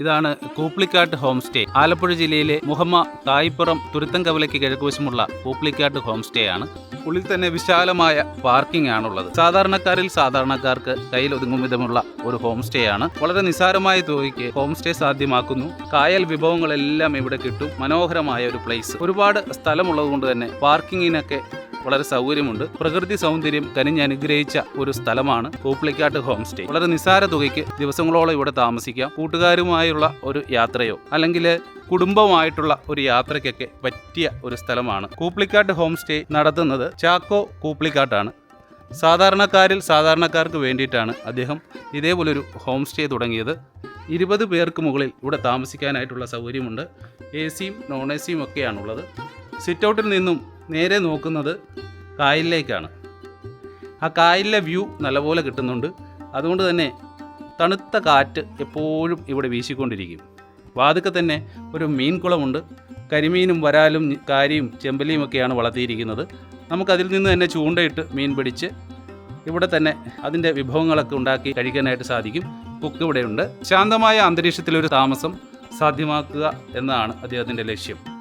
ഇതാണ് കൂപ്ലിക്കാട്ട് home stay. Alappuzha ജില്ലയിലെ മുഹമ്മ തായിപ്പുറം തുരുത്തം കവലയ്ക്ക് കിഴക്കുവശമുള്ള കൂപ്ലിക്കാട്ട് ഹോം സ്റ്റേ ആണ്. ഉള്ളിൽ തന്നെ വിശാലമായ പാർക്കിംഗ് ആണുള്ളത്. സാധാരണക്കാരിൽ സാധാരണക്കാർക്ക് കയ്യിൽ ഒതുങ്ങും വിധമുള്ള ഒരു ഹോം സ്റ്റേ ആണ്. വളരെ നിസാരമായ തുകയ്ക്ക് ഹോം സ്റ്റേ സാധ്യമാക്കുന്നു. കായൽ വിഭവങ്ങളെല്ലാം ഇവിടെ കിട്ടും. മനോഹരമായ ഒരു പ്ലേസ്. ഒരുപാട് സ്ഥലമുള്ളത് കൊണ്ട് തന്നെ പാർക്കിങ്ങിനൊക്കെ വളരെ സൗകര്യമുണ്ട്. പ്രകൃതി സൗന്ദര്യം കനിഞ്ഞനുഗ്രഹിച്ച ഒരു സ്ഥലമാണ് കൂപ്പിളിക്കാട്ട് ഹോം സ്റ്റേ. വളരെ നിസ്സാര തുകയ്ക്ക് ദിവസങ്ങളോളം ഇവിടെ താമസിക്കാം. കൂട്ടുകാരുമായുള്ള ഒരു യാത്രയോ അല്ലെങ്കിൽ കുടുംബമായിട്ടുള്ള ഒരു യാത്രയ്ക്കൊക്കെ പറ്റിയ ഒരു സ്ഥലമാണ്. കൂപ്പിളിക്കാട്ട് ഹോം സ്റ്റേ നടത്തുന്നത് ചാക്കോ കൂപ്പിളിക്കാട്ടാണ്. സാധാരണക്കാരിൽ സാധാരണക്കാർക്ക് വേണ്ടിയിട്ടാണ് അദ്ദേഹം ഇതേപോലൊരു ഹോം സ്റ്റേ തുടങ്ങിയത്. ഇരുപത് പേർക്ക് മുകളിൽ ഇവിടെ താമസിക്കാനായിട്ടുള്ള സൗകര്യമുണ്ട്. എ സിയും നോൺ എ സിയും ഒക്കെയാണുള്ളത്. സിറ്റ് ഔട്ടിൽ നിന്നും നേരെ നോക്കുന്നത് കായലിലേക്കാണ്. ആ കായലിലെ വ്യൂ നല്ലപോലെ കിട്ടുന്നുണ്ട്. അതുകൊണ്ട് തന്നെ തണുത്ത കാറ്റ് എപ്പോഴും ഇവിടെ വീശിക്കൊണ്ടിരിക്കും. വാതുക്കെ തന്നെ ഒരു മീൻകുളമുണ്ട് കരിമീനും വരാലും കാരിയും ചെമ്പലിയും ഒക്കെയാണ് വളർത്തിയിരിക്കുന്നത്. നമുക്കതിൽ നിന്ന് തന്നെ ചൂണ്ടയിട്ട് മീൻ പിടിച്ച് ഇവിടെ തന്നെ അതിന്റെ വിഭവങ്ങളൊക്കെ ഉണ്ടാക്കി കഴിക്കാനായിട്ട് സാധിക്കും. കുക്ക് ഇവിടെയുണ്ട്. ശാന്തമായ അന്തരീക്ഷത്തിലൊരു താമസം സാധ്യമാക്കുക എന്നതാണ് അദ്ദേഹത്തിന്റെ ലക്ഷ്യം.